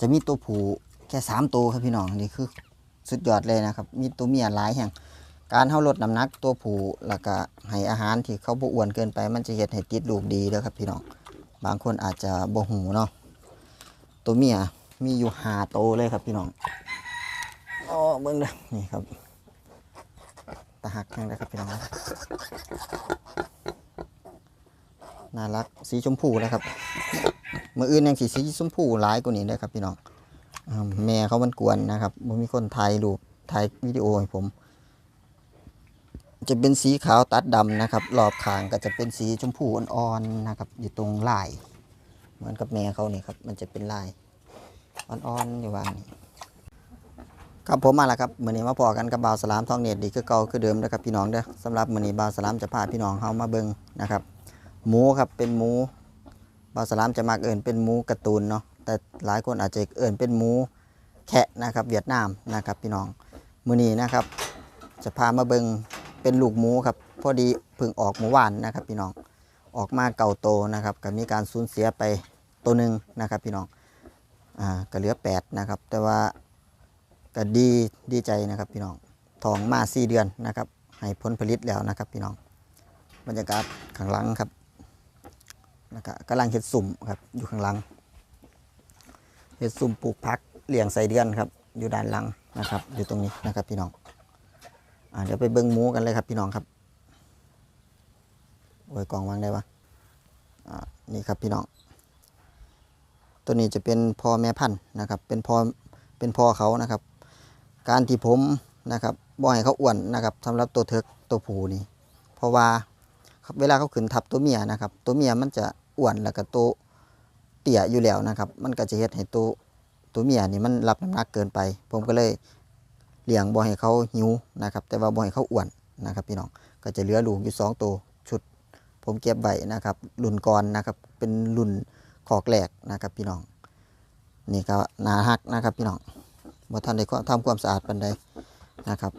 จะมีตัวผู้แค่สามตัวครับพี่น้องนี่คือสุดยอดเลยนะครับ มีตัวเมียหลายแห่งการเฮาลดน้ำหนักตัวผู้แล้วก็ให้อาหารที่เขาบ่อ้วนเกินไป มันจะเฮ็ดให้ติดลูกดีเด้อครับพี่น้องบางคนอาจจะบ่หูเนาะตัวเมียมีอยู่หาโตเลยครับพี่น้องอ๋อเบิ่งเด้อนี่ครับตาหักแห่งนะครับพี่น้องน่ารักสีชมพูนะครับ มืออื่นยังสีสีชมพูหลายกว่านี้เลยครับพี่น้องแม่เขามันกวนนะครับมันมีคนถ่ายรูปถ่ายวิดีโอให้ผม จะเป็นสีขาวตัดดำนะครับรอบข้างก็จะเป็นสีชมพูอ่อนๆนะครับ อยู่ตรงลาย เหมือนกับแม่เขานี่ครับ มันจะเป็นลายอ่อนๆอยู่วางนี่ครับผมมาแล้วครับมือนี้มาพอกันกับบ่าวสลามทองเน็ตดีคือเก่าคือเดิมนะครับพี่น้องเด้อสำหรับมือนี้บ่าวสลามจะพาพี่น้องเฮามาเบิ่งนะครับ หมูครับเป็นหมู บาสลามจะมักเอินเป็นหมูการ์ตูนเนาะแต่หลายคนอาจจะเอินเป็นหมูแคะนะครับเวียดนามนะครับพี่น้องมือนี้นะครับ จะพามาเบิงเป็นลูกหมูครับพอดีเพิ่งออกเมื่วานนะครับพี่น้องออกมาเก่าโตนะครับก็มีการสูญเสียไปตัวหนึ่งนะครับพี่น้องอ่าก็เหลือแปดนะครับแต่ว่าก็ดีดีใจนะครับพี่น้องทองมาสี่เดือนนะครับให้ผลผลิตแล้วนะครับพี่น้องบรรยากาศข้างหลังครับ แล้วก็กำลังเห็ดสุ่มครับอยู่ข้างหลังเห็ดสุ่มปลูกพักเลี้ยงใส่เดือนครับ อยู่ด้านหลังนะครับ อยู่ตรงนี้นะครับพี่น้องอ่าเดี๋ยวไปเบิ้งหมูกันเลยครับพี่น้องครับโอ้ยกล่องวางได้ปะอ่านี่ครับพี่น้อง ตัวนี้จะเป็นพ่อแม่พันธุ์นะครับ เป็นพ่อเป็นพ่อเขานะครับ การที่ผมนะครับบ่ให้เขาอ้วนนะครับสำหรับตัวเทิกตัวผูนี่เพราะว่าเวลาเขาขึ้นทับตัวเมียนะครับ ตัวเมียมันจะ อ้วนแล้วก็ตัวเตี่ยอยู่แล้วนะครับ มันก็จะเฮ็ดให้ตัวตัวเมียนี่มันรับน้ำหนักเกินไป ผมก็เลยเลี้ยงบ่ให้เขาหิวนะครับ แต่ว่าบ่ให้เขาอ้วนนะครับ พี่น้องก็จะเหลือลูกอยู่สองตัวชุด ผมเก็บไว้นะครับรุ่นก่อนนะครับเป็นรุ่นขอกแหลกนะครับ พี่น้อง นี่ก็นาฮักนะครับ พี่น้องบ่ทันได้ทำความสะอาดปานใดนะครับ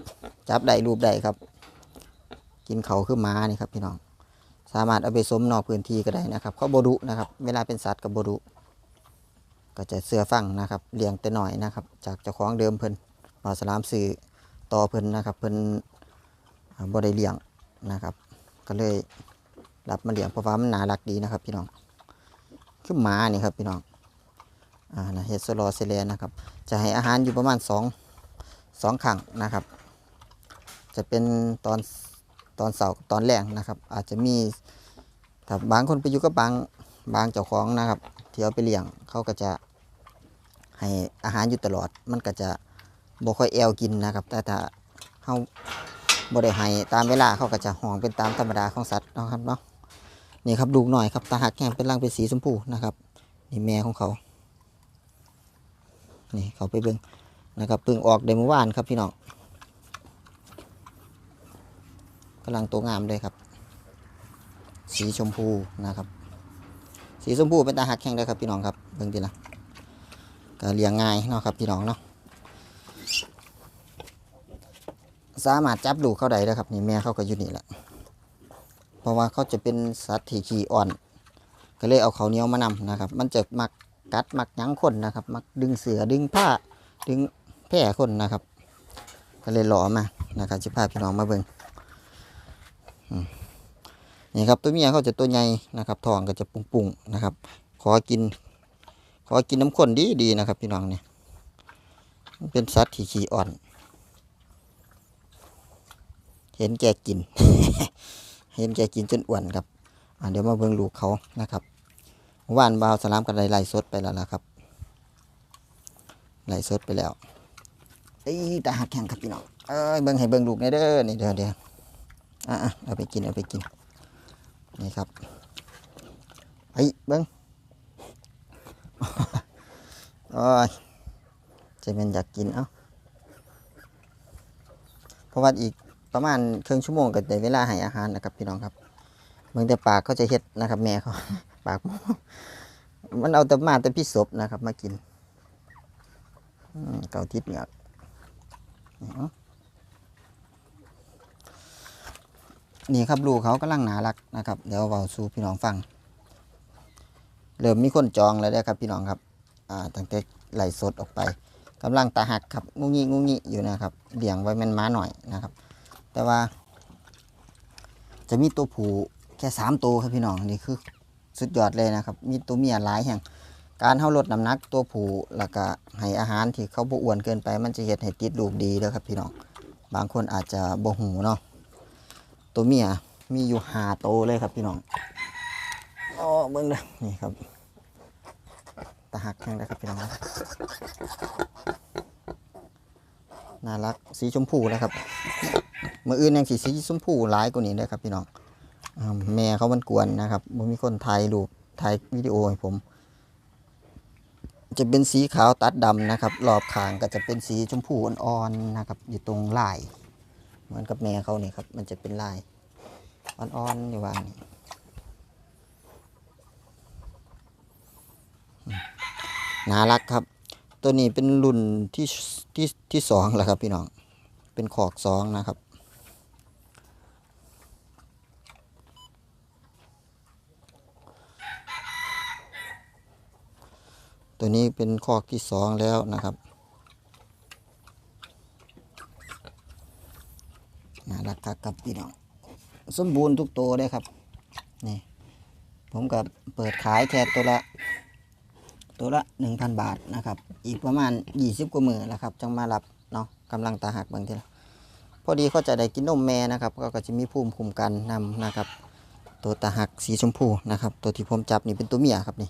จับได้รูปได้ครับ กินเขาคือม้านี่ครับพี่น้อง สามารถเอาไปสมนอกพื้นที่ก็ได้นะครับเขาบดุนะครับ เวลาเป็นสัตว์กับบดุก็จะเสือฟังนะครับเลี้ยงแต่หน่อยนะครับ จากเจ้าของเดิมเพิ่นปลาสลามสื่อต่อเพิ่นนะครับเพิ่นบ่ได้เลี้ยงนะครับ ก็เลยรับมาเลี้ยงเพราะว่ามันหน่ารักดีนะครับ พี่น้องคือหมานี่ครับพี่น้องอ่านะเฮดโซลอเซเลนะครับ จะให้อาหารอยู่ประมาณสองสองครั้งนะครับ จะเป็นตอน ตอนเสาร์กับตอนแรงนะครับ อาจจะมีถ้าบางคนไปอยู่กับบางบางเจ้าของนะครับที่เอาไปเลี้ยงเขาก็จะให้อาหารอยู่ตลอด มันก็จะบ่ค่อยแอวกินนะครับ แต่ถ้าเขาบ่ได้ให้ตามเวลาเขาก็จะห้องเป็นตามธรรมดาของสัตว์นะครับเนาะนี่ครับลูกหน่อยครับตาหักแห้งเป็นร่างเป็นสีชมพูนะครับนี่แม่ของเขานี่เขาไปเบิ่งนะครับเพิ่งออกได้เมื่อวานครับพี่น้อง กำลังตัวงามเลยครับ สีชมพูนะครับ สีชมพูเป็นตาหักแข้งเลยครับพี่น้องครับเบิ่งดีละก็เลี้ยงง่ายเนาะครับพี่น้องเนาะสามารถจับลูกเข้าได้แล้วครับนี่แม่เขาก็อยู่นี่แหละเพราะว่าเขาจะเป็นสัตว์ที่ขี้อ่อน ก็เลยเอาเขาเหนียวมานำนะครับ มันจะมักกัดมักยั้งคนนะครับ มักดึงเสือดึงผ้าดึงแพร่คนนะครับ ก็เลยหล่อมานะครับจะพาพี่น้องมาเบิ่ง นี่ครับตัวเมียเขาจะตัวใหญ่นะครับทองก็จะปุ่งๆนะครับ ขอกิน ขอกินน้ำข้นดีดีๆนะครับพี่น้องเนี่ยมันเป็นสัตว์ที่ขี้อ่อน เห็นแกกิน เห็นแกกินจนอ้วนครับเดี๋ยวมาเบิ่งลูกเขานะครับเมื่อวานบาวสลามกันไล่สดไปแล้วนะครับไล่สดไปแล้วเอ้ตาหักแข่งครับพี่น้องเอ้ยเบิ่งให้เบิ่งลูกในเด้อนี่เดี๋ยวเดี๋ยว อะเอาไปกินเอาไปกิน นี่ครับไอ้ยเบิ้งโอ้ยจะเป็นอยากกินเอ้าเพราะว่าอีกประมาณครึ่งชั่วโมงก็ได้เวลาให้อาหารนะครับพี่น้องครับเมืองแต่ปากเขาจะเฮ็ดนะครับ แม่เขาปากมันเอาแต่มาแต่พี่ศพนะครับ มากินอืมเกาทิศเหงือก นี่ครับลูกเขากำลังหนารักนะครับ เดี๋ยวเบาสู่พี่น้องฟัง เริ่มมีคนจองแล้วเด้ครับพี่น้องครับ อ่าตั้งแต่ไหลสดออกไปกำลังตาหักครับงุงิงุงิอยู่นะครับเลี้ยงไว้มันม้าหน่อยนะครับ แต่ว่า จะมีตัวผูแค่สามตัวครับพี่น้องนี่คือสุดยอดเลยนะครับ มีตัวเมียหลายแห่งการเฮาลดน้ำหนักตัวผูแล้วก็ให้อาหารที่เขาบ่อ้วนเกินไป มันจะเฮ็ดให้ติดลูกดีเด้อครับพี่น้อง บางคนอาจจะบ่หูเนาะ ตัวเมียมีอยู่หาโตเลยครับพี่น้องอ๋อเบิ่งเด้อนี่ครับตาหักแข็งได้ครับพี่น้องน่ารักสีชมพูนะครับเมื่ออื่นยังสีสีชมพูหลายกว่านี้เลยครับพี่น้องแม่เขามันกวนนะครับบ่มีคนถ่ายรูปถ่ายวิดีโอให้ผม จะเป็นสีขาวตัดดำนะครับรอบขางก็จะเป็นสีชมพูอ่อนๆนะครับ อยู่ตรงลาย เหมือนกับแม่เขาเนี่ยครับ มันจะเป็นลายอ่อนๆอยู่วางนี่น่ารักครับ ตัวนี้เป็นรุ่นที่ที่ที่สองแล้วครับพี่น้อง เป็นขอกสองนะครับ ตัวนี้เป็นคอกที่สองแล้วนะครับน่ารัก ครับพี่น้องสมบูรณ์ทุกตัวเลยครับนี่ผมกับเปิดขายแค่ตัวละ ตัวละหนึ่งพันบาทนะครับ อีกประมาณยี่สิบกว่ามือแล้วครับจังมารับเนาะกำลังตาหักบางทีละพอดีเขาจะได้กินนมแม่นะครับ ก็จะมีภูมิคุ้มกันนำนะครับ ตัวตาหักสีชมพูนะครับ ตัวที่ผมจับนี่เป็นตัวเมียครับนี่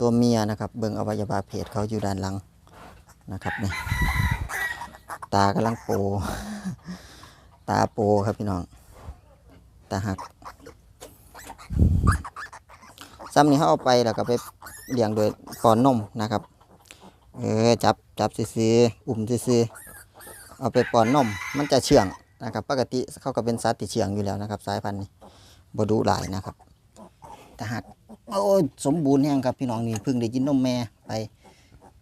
ตัวเมียนะครับ เบิ่งอวัยวะเพศเขาอยู่ด้านหลังนะครับนี่ตากำลังโป ตาโปครับพี่น้อง ตาหักซ้ำนี้เขาเอาไปแล้วก็ไปเลี้ยงโดยปอนนมนะครับ เออจับจับซื้ออุ่มซื้อเอาไปปอนนมมันจะเชื่องนะครับ ปกติเขาก็เป็นสัตว์ที่เชื่องอยู่แล้วนะครับ สายพันธุ์นี้บดุหลายนะครับตาหักโอ้สมบูรณ์แห้งครับพี่น้องนี่เพิ่งได้กินนมแม่ไป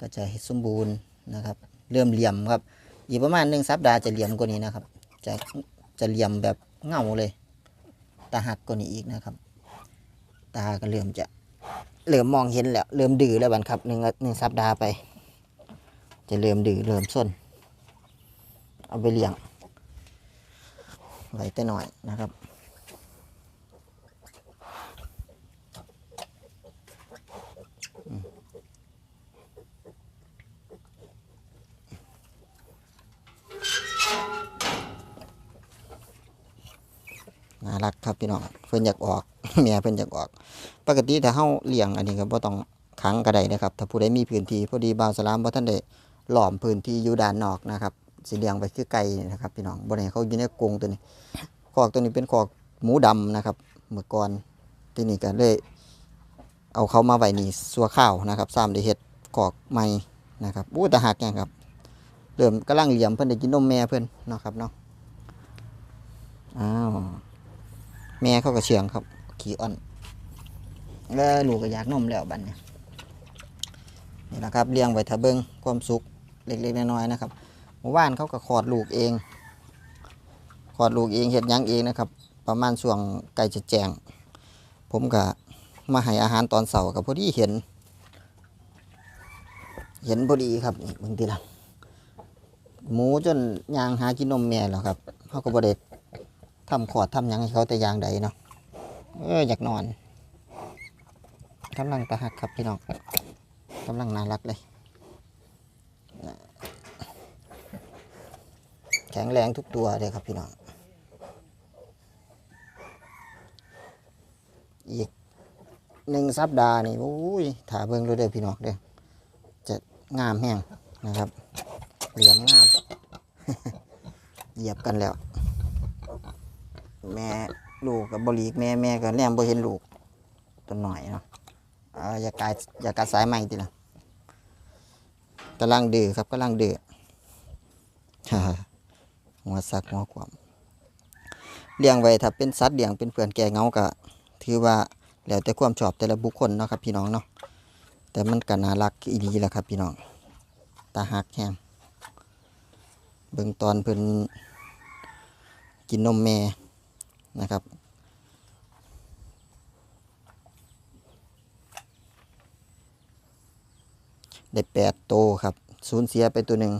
ก็จะสมบูรณ์นะครับ เริ่มเหลี่ยมครับ อีกประมาณหนึ่งสัปดาห์จะเหลี่ยมกว่านี้นะครับ จะจะเหลี่ยมแบบเงาเลย ตาหักกว่านี้อีกนะครับ ตาก็เริ่มจะเริ่มมองเห็นแล้ว เริ่มดื้อแล้วบันครับหนึ่งหนึ่งสัปดาห์ไป จะเริ่มดื้อเริ่มส้น เอาไปเลี้ยงไว้แต่หน่อยนะครับ น่ารักครับ พิ่นอยากออกเมียเพิ่นอยากออก ปกติถ้าเฮาเลี้ยงอันนี้ก็บ่ต้องขังก็ได้นะครับ ถ้าผู้ใดมีพื้นที่พอดีบ่าวสลามบ่ทันได้หลอมพื้นที่อยู่ด้านนอกนะครับสิเลี้ยงไว้คือไก่นี่นะครับพี่น้องบ่ได้ให้เขาอยู่ในกรงตัวนี้คอกตัวนี้เป็นคอกหมูดำนะครับเมื่อก่อนที่นี่ก็เลยเอาเขามาไว้นี่สัวข้าวนะครับซ้ำได้เฮ็ดคอกใหม่นะครับอู้แต่หักแกงครับเริ่มกำลังเหลี่ยมเพิ่นได้กินนมแม่เพิ่นเนาะครับเนาะอ้าว แม่เขาก็เชื่องครับ ขี่อ่อน แล้วลูกก็อยากนมแล้วบัดเนี่ยนี่แหละครับเลี้ยงไว้ถ้าเบิงความสุขเล็กๆน้อยๆนะครับเมื่อวานเขาก็คลอดลูกเองคลอดลูกเองเห็ดยังเองนะครับ ประมาณช่วงใกล้จะแจง ผมก็มาให้อาหารตอนเสาร์กับพอดีเห็น เห็นพอดีครับนี่บางทีละหมูจนยางหากินนมแม่แล้วครับเขาก็บได ทำขอดทำยังให้เขาแต่ยางใดเนาะเอออยากนอนกำลังตาหักครับพี่น้องกำลังน่ารักเลยแข็งแรงทุกตัวเลยครับพี่น้องอีกหนึ่งสัปดาห์นี่โอ้ยถ่าเบิ่งดูเด้อพี่น้องเด้อจะงามแห้งนะครับ เหลี่ยมงาม เหยียบกันแล้ว แม่ลูกกับบรีกแม่แม่ก็แนมบ่เห็นลูกตัวหน่อยเนาะเอออย่ากายอย่ากัดสายใหม่ทีละกำลังดื้อครับกำลังดื้อหัวสักหัวความเลี้ยงไว้ถ้าเป็นสัตว์เลี้ยงเป็นเพื่อนแก่เงาก็ถือว่าแล้วแต่ความชอบแต่ละบุคคลเนาะครับพี่น้องเนาะแต่มันก็น่ารักอีดีแหละครับพี่น้องตาหักแห้งเบิ่งตอนเพิ่นกินนมแม่ นะครับ ได้แปดโตวครับสูญเสียไปตัวหนึ่ง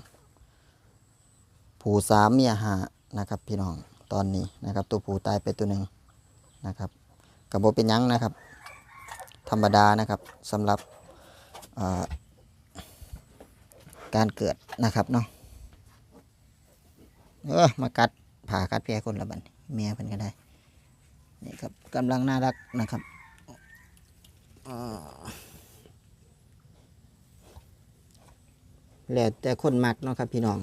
ผูสามเมียหานะครับ พี่น้องตอนนี้นะครับ ตัวผูตายไปตัวหนึ่งนะครับกระโบเป็นยังนะครับ ธรรมดานะครับสำหรับการเกิดนะครับเนาะเออมากัดผ่ากัดแผลคนละบันี้แม่เพิ่นก็ได้ นี่ครับกำลังน่ารักนะครับแล้วแต่คนมักเนาะครับ พี่น้อง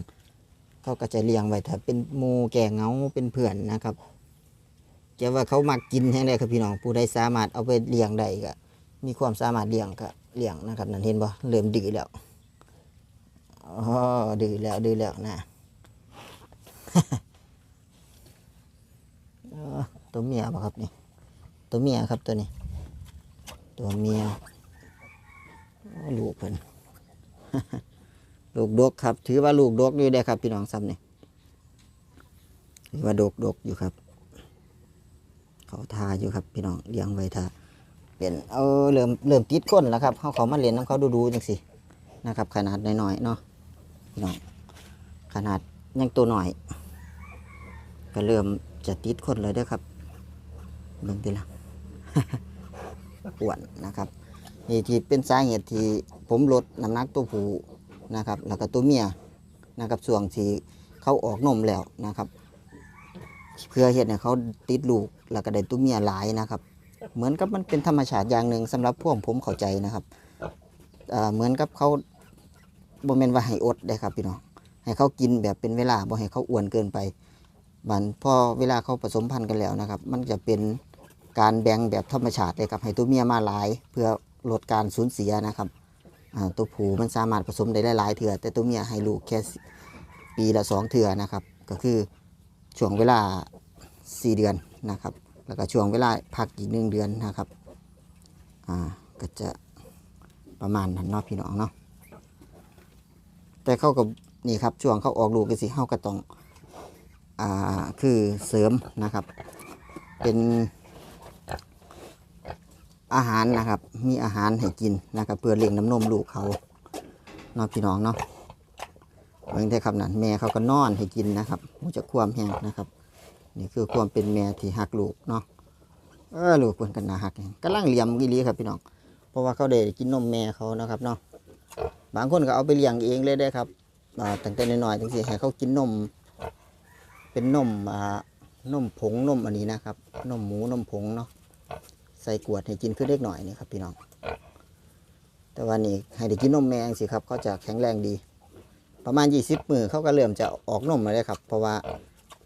เขาก็จะเลี้ยงไว้ถ้าเป็นมูแก่เงาเป็นเพื่อนนะครับจะว่าเขามักกินแห้งได้ครับพี่น้องผู้ใดสามารถเอาไปเลี้ยงได้ก็มีความสามารถเลี้ยงก็เลี้ยงนะครับ นั่นเห็นบ่เริ่มดื้อแล้วอ๋อดื้อแล้วดื้อแล้วนะ เออ ตัวเมียป่ะครับนี่ ตัวเมียครับตัวนี้ ตัวเมียลูกเพิ่นลูกดกครับ ถือว่าลูกดกอยู่ได้ครับ พี่น้องซ้ำนี่ถือว่าดกดกอยู่ครับ เขาทาอยู่ครับ พี่น้องเลี้ยงไว้ทาเป็นเออเริ่มเริ่มติดก้นแล้วครับเขาเขามาเรียนน้ำเขาดูดูจังสินะครับ ขนาดน้อยๆเนาะพี่น้องขนาดยังตัวหน่อย ก็เริ่มจะติดคนเลยด้อครับ เบิ่งทีละอ้วนนะครับนี่ที่เป็นสาเหตุที่ผมลดน้ำหนักตัวผู้นะครับ แล้วก็ตัวเมียนะครับส่วงที่เขาออกนมแล้วนะครับ เพื่อเห็ดให้เขาติดลูกแล้วก็ได้ตัวเมียหลายนะครับ เหมือนกับมันเป็นธรรมชาติอย่างหนึ่งสำหรับพวกผมเข้าใจนะครับเหมือนกับเขาบ่แม่นว่าให้อดได้ครับพี่น้องให้เขากินแบบเป็นเวลาบ่ให้เขาอ้วนเกินไปบันพอเวลาเขาผสมพันธุ์กันแล้วนะครับ มันจะเป็น การแบ่งแบบธรรมชาติเลยครับให้ตัวเมียมาหลาย เพื่อลดการสูญเสียนะครับตัวผูมันสามารถผสมได้หลายๆเถื่อแต่ตัวเมียให้ลูกแค่ปีละสองเถื่อนะครับ ก็คือช่วงเวลา 4 เดือนนะครับ แล้วก็ช่วงเวลาพักอีกหนึ่งเดือนนะครับอ่าก็จะประมาณนั้นเนาะพี่น้องเนาะแต่เขากับนี่ครับช่วงเขาออกลูกก็สิเขาก็ต้องอ่าคือเสริมนะครับ เป็น อาหารนะครับ มีอาหารให้กินนะครับ เพื่อเลี้ยงน้ำนมลูกเขาเนาะพี่น้องเนาะเบิ่งได้ครับนั่นแม่เขาก็นอนให้กินนะครับมูจะความแห้งนะครับ นี่คือความเป็นแม่ที่หักลูกเนาะเออลูกเพิ่นกันนาหักแฮงกำลังเลี้ยงอีหลีครับพี่น้อง เพราะว่าเขาได้กินนมแม่เขานะครับเนาะบางคนก็เอาไปเลี้ยงเองเลยได้ครับตั้งแต่น้อยๆจังซี่ให้เขากินนม เป็นนมอ่านมผงนมอันนี้นะครับ นมหมูนมผงเนาะ ใส่กวดให้กินขึ้นเล็กหน่อยนี่ครับพี่น้อง แต่ว่านี่ให้ได้กินนมแมงสิครับเขาจะแข็งแรงดี ประมาณ 20 มือเขาก็เริ่มจะออกนมมาเลยครับ เพราะว่า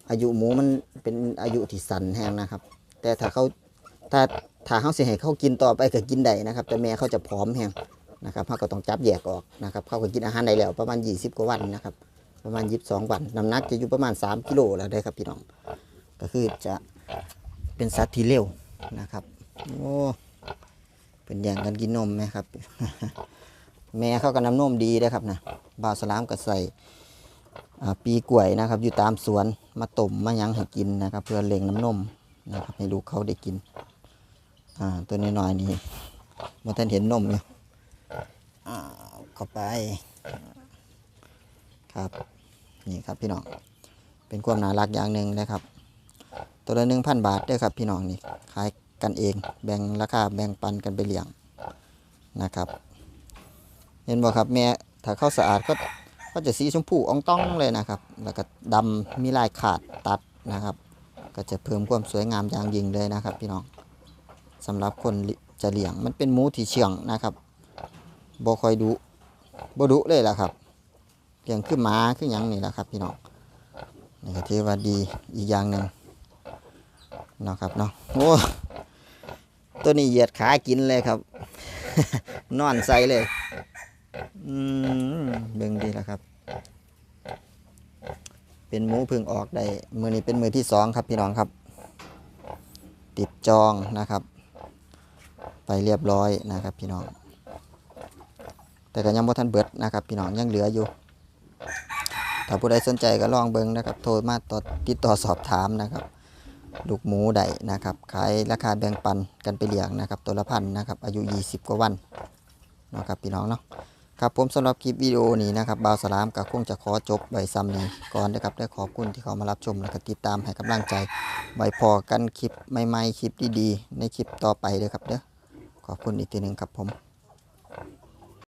อายุหมูมันเป็นอายุที่สั้นแห้งนะครับ แต่ถ้าเขาถ้าถ้าเขาเสิให้เขากินต่อไปก็กินได้นะครับ แต่แม่เขาจะผอมแห้งนะครับเขาก็ต้องจับแยกออกนะครับเขาก็กินอาหารได้แล้วประมาณ 20 กว่าวันนะครับ ประมาณยีิบสองวันน้ำหนักจะอยู่ประมาณ 3 กิโลแล้วได้ครับพี่น้อง ก็คือจะเป็นสัตว์ที่เร็วนะครับ โอ้เป็นแย่งกันกินนมไหมครับ แม่เขาก็น้ำนมดีนะครับนะบ่าวสลามก็ใส่อ่าปีกล้วยนะครับ อยู่ตามสวนมาต้มมาหยังให้กินนะครับ เพื่อเล็งน้ำนมนะครับให้ลูกเขาได้กิน อ่า ตัวน้อยๆนี่มาท่านเห็นนมอยู่อ่าเข้าไป ครับ นี่ครับพี่น้อง เป็นความน่ารักอย่างหนึ่งนะครับ ตัวละหนึ่งพันบาทเด้วยครับพี่น้องนี่ขาย กันเอง แบ่งราคาแบ่งปันกันไปเลี้ยงนะครับ เห็นบ่ครับแม่ถ้าเข้าสะอาดก็ก็จะสีชมพูอ่องต้องเลยนะครับ แล้วก็ดำมีลายขาดตัดนะครับ ก็จะเพิ่มความสวยงามอย่างยิ่งเลยนะครับ พี่น้องสำหรับคนจะเลี้ยงมันเป็นหมูที่เชื่องนะครับบ่คอยดุบ่ดุเลยล่ะครับเลี้ยงคือหมาคือหยังนี่แหละครับ พี่น้องนี่ก็ถือว่าดีอีกอย่างหนึ่งเนาะครับเนาะโอ้ ตัวนี้เหยียดขากินเลยครับ นอนใส่เลย อืมเบิ่งดีแล้วครับ เป็นหมูพึ่งออกได้ มือนี้เป็นมือที่สองครับพี่น้องครับ ติดจองนะครับ ไปเรียบร้อยนะครับ พี่น้อง แต่ก็ยังบ่ทันเบิดนะครับ พี่น้องยังเหลืออยู่ถ้าผู้ใดสนใจก็ลองเบิ่งนะครับ โทรมาต่อติดต่อสอบถามนะครับ ลูกหมูได้นะครับขายราคาแบ่งปันกันไปเลี้ยงนะครับตัวละพันนะครับอายุ 20 กว่าวันเนาะครับพี่น้องเนาะครับผมสำหรับคลิปวิดีโอนี้นะครับบ่าวสลามก็คงจะขอจบไว้ซ้ำนี้ก่อนนะครับได้ขอบคุณที่เขามารับชมและก็ติดตามให้กำลังใจไว้พอกันคลิปใหม่ๆคลิปดีๆ ในคลิปต่อไปเด้อครับเด้อขอบคุณอีกทีหนึ่งครับผม